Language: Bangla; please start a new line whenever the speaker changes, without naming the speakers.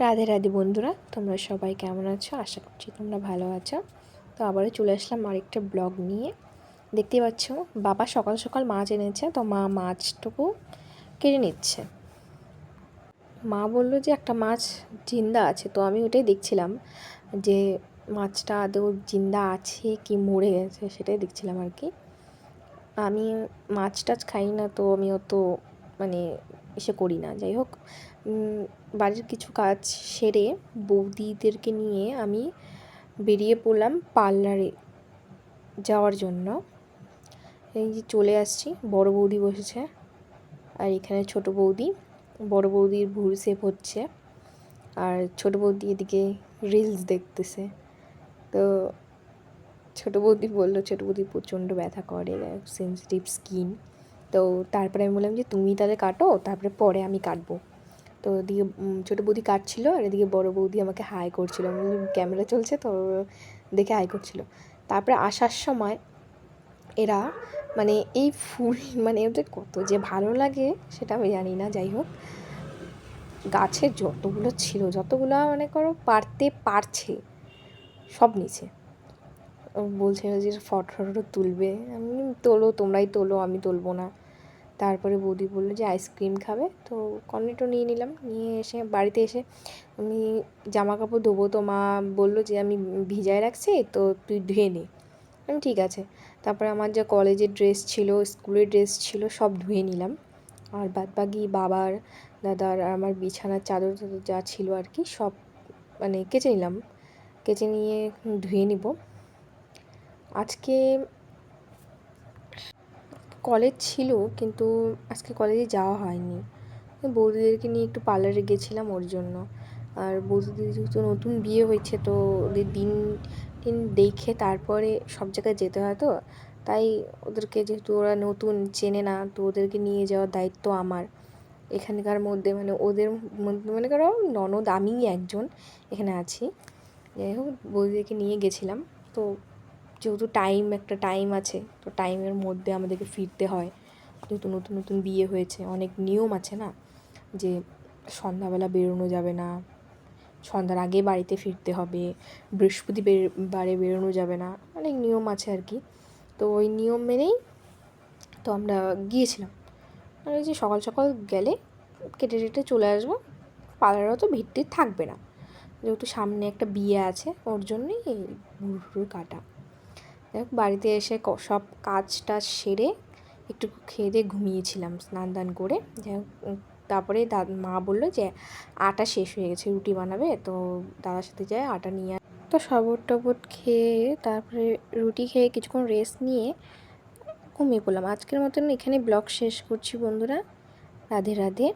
রাধে রাধে বন্ধুরা, তোমরা সবাই কেমন আছো? আশা করছি তোমরা ভালো আছো। তো আবারও চলে আসলাম আরেকটা ব্লগ নিয়ে। দেখতে পাচ্ছ, বাবা সকাল সকাল মাছ এনেছে, তো মা মাছটুকু কেটে নিচ্ছে। মা বলল যে, একটা মাছ জিন্দা আছে। তো আমি ওটাই দেখছিলাম যে, মাছটা আদৌ জিন্দা আছে কি মরে গেছে, সেটাই দেখছিলাম আর কি। আমি মাছ টাছ খাই না, তো আমি অত মানে এসে করি না। যাই হোক বাড়ির কিছু কাজ সেরে বৌদিদেরকে নিয়ে আমি বেরিয়ে পড়লাম পার্লারে যাওয়ার জন্য। এই যে চলে আসছি, বড় বৌদি বসেছে আর এখানে ছোট বৌদি। বড় বৌদির ভুল সেপ হচ্ছে আর ছোট বৌদি এদিকে রিলস দেখতেছে। তো ছোট বৌদি বলল, ছোট বৌদি প্রচণ্ড ব্যথা করে সেন্সিটিভ স্কিন তো তারপরে আমি বললাম যে, তুমি তাহলে কাটো, তারপরে পরে আমি কাটবো। তো ওদিকে ছোটো বৌদি কাটছিল, আর এদিকে বড় বৌদি আমাকে হাই করছিল। ক্যামেরা চলছে তো? দেখে হাই করছিল। তারপরে আসার সময় এরা মানে এই ফুল মানে ওদের কত যে ভালো লাগে, সেটা আমি জানি না, যাই হোক। গাছে যতগুলো ছিল, যতগুলো মানে করো, পারতে পারছে, সব নিচে। বলছিল যে ফটো ফটো তুলবে। আমি তোলো, তোমরাই তোলো, আমি তুলবো না। তারপরে বৌদি বলল যে আইসক্রিম খাবে। তো কর্নেটো নিয়ে নিলাম, নিয়ে এসে বাড়িতে এসে আমি জামা কাপড় ধোবো। তো মা বলল যে আমি ভিজায় রাখছি, তো তুই ধুয়ে নে। আমি ঠিক আছে। তারপরে আমার যা কলেজের ড্রেস ছিল, স্কুলের ড্রেস ছিল, সব ধুয়ে নিলাম। আর বাদ বাকি বাবার, দাদার, আমার বিছানার চাদর যা ছিল আর কি, সব মানে কেচে নিলাম। কেচে নিয়ে ধুয়ে নিব। আজকে কলেজ ছিল, কিন্তু আজকে কলেজে যাওয়া হয়নি। বৌদিদেরকে নিয়ে একটু পার্লারে গেছিলাম ওর জন্য। আর বৌদিদের যেহেতু নতুন বিয়ে হয়েছে, তো ওদের দিন দিন দেখে তারপরে সব জায়গায় যেতে হয় তো। তাই ওদেরকে যেহেতু ওরা নতুন, চেনে না, তো ওদেরকে নিয়ে যাওয়ার দায়িত্ব আমার। এখানকার মধ্যে মানে ওদের মধ্যে মনে করো ননদ, আমিই একজন এখানে আছি। যাই হোক, বৌদিদেরকে নিয়ে গেছিলাম। তো যেহেতু টাইম একটা টাইম আছে, তো টাইমের মধ্যে আমাদেরকে ফিরতে হয়। যেহেতু নতুন নতুন বিয়ে হয়েছে, অনেক নিয়ম আছে না? যে সন্ধ্যাবেলা বেরোনো যাবে না, সন্ধ্যার আগে বাড়িতে ফিরতে হবে বৃহস্পতি বারে বেরোনো যাবে না, অনেক নিয়ম আছে আর কি। তো ওই নিয়ম মেনেই তো আমরা গিয়েছিলাম। ওই যে সকাল সকাল গেলে কেটে টেটে চলে আসব পার্লারও তো ভিড় থাকবে না। যেহেতু সামনে একটা বিয়ে আছে, ওর জন্যই ভুরভুর কাটা। হোক বাড়িতে এসে সব কাজ টাজ সেরে একটু খেয়ে দিয়ে ঘুমিয়েছিলাম, স্নান দান করে। তারপরে মা বলল যে, আটা শেষ হয়ে গেছে, রুটি বানাবে। তো দাদার সাথে যায় আটা নিয়ে। তো শরবত টবট খেয়ে, তারপরে রুটি খেয়ে কিছুক্ষণ রেস্ট নিয়ে ঘুমিয়ে পড়লাম। আজকের মতন এখানে ব্লগ শেষ করছি বন্ধুরা। রাধে রাধে।